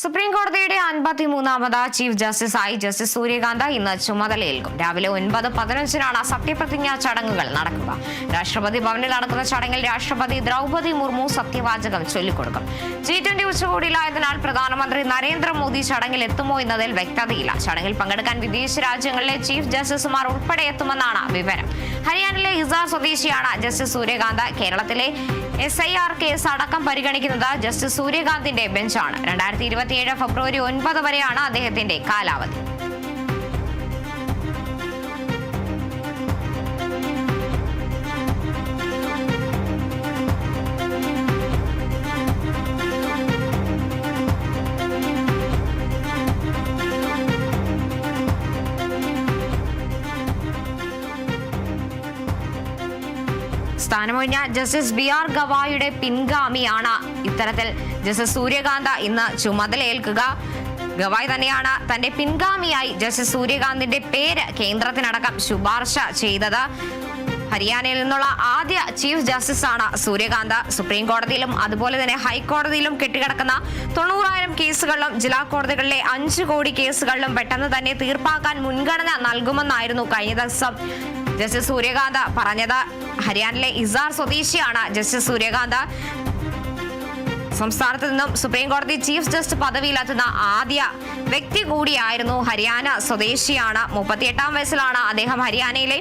Supreme കോടതിയുടെ അൻപത്തിമൂന്നാമത് chief justice ആയി ജസ്റ്റിസ് സൂര്യകാന്ത ഇന്ന് ചുമതലയേൽക്കും. രാവിലെ ഒൻപത് പതിനഞ്ചിനാണ് സത്യപ്രതിജ്ഞാ ചടങ്ങുകൾ നടക്കുക. രാഷ്ട്രപതി ഭവനിൽ നടക്കുന്ന ചടങ്ങിൽ രാഷ്ട്രപതി ദ്രൗപതി മുർമു സത്യവാചകം ചൊല്ലിക്കൊടുക്കും. ജി ട്വന്റി ഉച്ചകോടിയിലായതിനാൽ പ്രധാനമന്ത്രി നരേന്ദ്രമോദി ചടങ്ങിൽ എത്തുമോ എന്നതിൽ വ്യക്തതയില്ല. ചടങ്ങിൽ പങ്കെടുക്കാൻ വിദേശ രാജ്യങ്ങളിലെ ചീഫ് ജസ്റ്റിസുമാർ ഉൾപ്പെടെ എത്തുമെന്നാണ് വിവരം. ഹരിയാനയിലെ ഇസാർ സ്വദേശിയാണ് ജസ്റ്റിസ് സൂര്യകാന്ത്. കേരളത്തിലെ എസ് ഐ ആർ കേസ് അടക്കം പരിഗണിക്കുന്നത് ജസ്റ്റിസ് സൂര്യകാന്തിന്റെ ബെഞ്ചാണ്. രണ്ടായിരത്തി ഇരുപത്തിയേഴ് ഫെബ്രുവരി ഒൻപത് വരെയാണ് അദ്ദേഹത്തിന്റെ കാലാവധി. സ്ഥാനമൊഴിഞ്ഞ ജസ്റ്റിസ് ബി ആർ ഗവായിയുടെ പിൻഗാമിയാണ് ഇത്തരത്തിൽ. ജസ്റ്റിസ് സൂര്യകാന്ത ഇന്ന് ചുമതലയേൽക്കുക ഗവായ് തന്നെയാണ് തന്റെ പിൻഗാമിയായി ജസ്റ്റിസ് സൂര്യകാന്തിന്റെ പേര് കേന്ദ്രത്തിനടക്കം ശുപാർശ ചെയ്തത്. ഹരിയാനയിൽ നിന്നുള്ള ആദ്യ ചീഫ് ജസ്റ്റിസ് ആണ് സൂര്യകാന്ത്. സുപ്രീം കോടതിയിലും അതുപോലെ തന്നെ ഹൈക്കോടതിയിലും കെട്ടിക്കിടക്കുന്ന തൊണ്ണൂറായിരം കേസുകളിലും ജില്ലാ കോടതികളിലെ അഞ്ച് കോടി കേസുകളിലും പെട്ടെന്ന് തന്നെ തീർപ്പാക്കാൻ മുൻഗണന നൽകുമെന്നായിരുന്നു കഴിഞ്ഞ ദിവസം ജസ്റ്റിസ് സൂര്യകാന്ത് പറഞ്ഞത് ഹരിയാനയിലെ ഇസാർ സ്വദേശിയാണ് ജസ്റ്റിസ് സൂര്യകാന്ത്. സംസ്ഥാനത്ത് നിന്നും സുപ്രീം കോടതി ചീഫ് ജസ്റ്റിസ് പദവിയിലെത്തുന്ന ആദ്യ വ്യക്തി കൂടിയായിരുന്നു ഹരിയാന സ്വദേശിയാണ്. മുപ്പത്തിയെട്ടാം വയസ്സിലാണ് അദ്ദേഹം ഹരിയാനയിലെ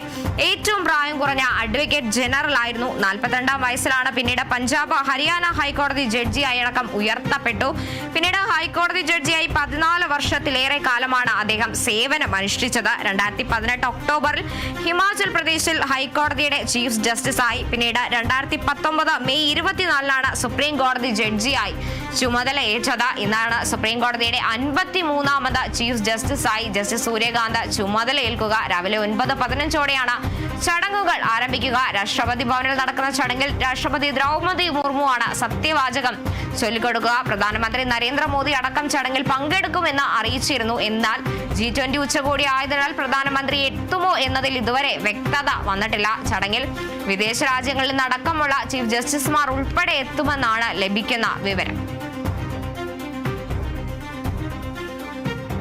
ഏറ്റവും പ്രായം കുറഞ്ഞ അഡ്വക്കേറ്റ് ജനറൽ ആയിരുന്നു. നാൽപ്പത്തിരണ്ടാം വയസ്സിലാണ് പിന്നീട് പഞ്ചാബ് ഹരിയാന ഹൈക്കോടതി ജഡ്ജിയായി അടക്കം ഉയർത്തപ്പെട്ടു. പിന്നീട് ഹൈക്കോടതി ജഡ്ജിയായി പതിനാല് വർഷത്തിലേറെ കാലമാണ് അദ്ദേഹം സേവനം അനുഷ്ഠിച്ചത്. രണ്ടായിരത്തി പതിനെട്ട് ഒക്ടോബറിൽ ഹിമാചൽ പ്രദേശിൽ ഹൈക്കോടതിയുടെ ചീഫ് ജസ്റ്റിസായി. പിന്നീട് രണ്ടായിരത്തി പത്തൊമ്പത് മെയ് ഇരുപത്തിനാലിനാണ് സുപ്രീം കോടതി ജഡ്ജിയായി ചുമതല ഏറ്റത്. ഇന്നാണ് സുപ്രീം കോടതിയുടെ അൻപത്തി മൂന്നാമത് ചീഫ് ജസ്റ്റിസായി ജസ്റ്റിസ് സൂര്യകാന്ത് ചുമതല ഏൽക്കുക രാവിലെ ഒൻപത് പതിനഞ്ചോടെയാണ് ചടങ്ങുകൾ ആരംഭിക്കുക. രാഷ്ട്രപതി ഭവനിൽ നടക്കുന്ന ചടങ്ങിൽ രാഷ്ട്രപതി ദ്രൗപദി മുർമുവാണ് സത്യവാചകം ചൊല്ലിക്കൊടുക്കുക. പ്രധാനമന്ത്രി നരേന്ദ്രമോദി അടക്കം ചടങ്ങിൽ പങ്കെടുക്കുമെന്ന് അറിയിച്ചിരുന്നു. എന്നാൽ ജി ട്വന്റി ഉച്ചകോടി ആയതിനാൽ പ്രധാനമന്ത്രി എത്തുമോ എന്നതിൽ ഇതുവരെ വ്യക്തത വന്നിട്ടില്ല. ചടങ്ങിൽ വിദേശ രാജ്യങ്ങളിൽ നിന്നടക്കമുള്ള ചീഫ് ജസ്റ്റിസുമാർ ഉൾപ്പെടെ എത്തുമെന്നാണ് ലഭിക്കുന്ന വിവരം.